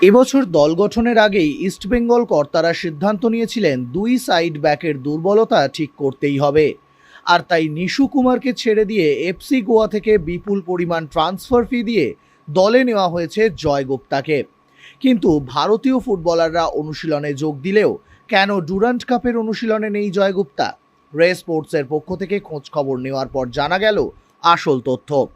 এবছর দল গঠনের আগেই ইস্টবেঙ্গল কর্তারা সিদ্ধান্ত নিয়েছিলেন দুই সাইড ব্যাকের দুর্বলতা ঠিক করতেই হবে। আর তাই নিশু কুমারকে ছেড়ে দিয়ে এফসি গোয়া থেকে বিপুল পরিমাণ ট্রান্সফার ফি দিয়ে দলে নেওয়া হয়েছে জয় গুপ্তাকে। কিন্তু ভারতীয় ফুটবলাররা অনুশীলনে যোগ দিলেও কেন ডুরান্ট কাপের অনুশীলনে নেই জয় গুপ্তা? রে স্পোর্টসের পক্ষ থেকে খোঁজ খবর নেওয়ার পর জানা গেল আসল তথ্য।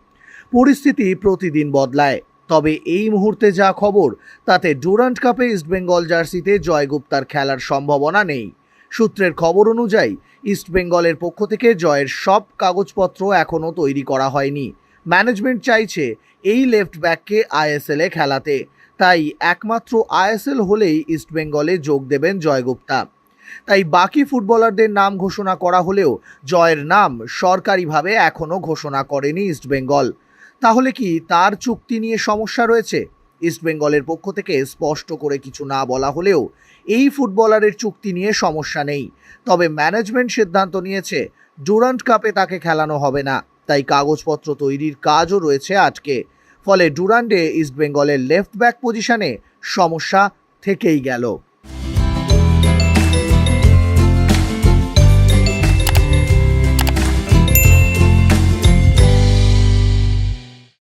পরিস্থিতি প্রতিদিন বদলায়। তবে এই মুহূর্তে যা খবর, তাতে ডুরান্ট কাপে ইস্টবেঙ্গল জার্সিতে জয়গুপ্তার খেলার সম্ভাবনা নেই। সূত্রের খবর অনুযায়ী ইস্টবেঙ্গলের পক্ষ থেকে জয়ের সব কাগজপত্র এখনও তৈরি করা হয়নি। ম্যানেজমেন্ট চাইছে এই লেফট ব্যাককে আইএসএলে খেলাতে। তাই একমাত্র আইএসএল হলেই ইস্টবেঙ্গলে যোগ দেবেন জয়গুপ্তা। তাই বাকি ফুটবলারদের নাম ঘোষণা করা হলেও, জয়ের নাম সরকারিভাবে এখনও ঘোষণা করেনি ইস্টবেঙ্গল তাহলে কি তার চুক্তি নিয়ে সমস্যা রয়েছে? ইস্টবেঙ্গলের পক্ষ থেকে স্পষ্ট করে কিছু না বলা হলেও এই ফুটবলারের চুক্তি নিয়ে সমস্যা নেই। তবে ম্যানেজমেন্ট সিদ্ধান্ত নিয়েছে ডুরান্ট কাপে তাকে খেলানো হবে না। তাই কাগজপত্র তৈরির কাজও রয়েছে আজকে ফলে ডুরান্ডে ইস্টবেঙ্গলের লেফট ব্যাক পজিশনে সমস্যা থেকেই গেল।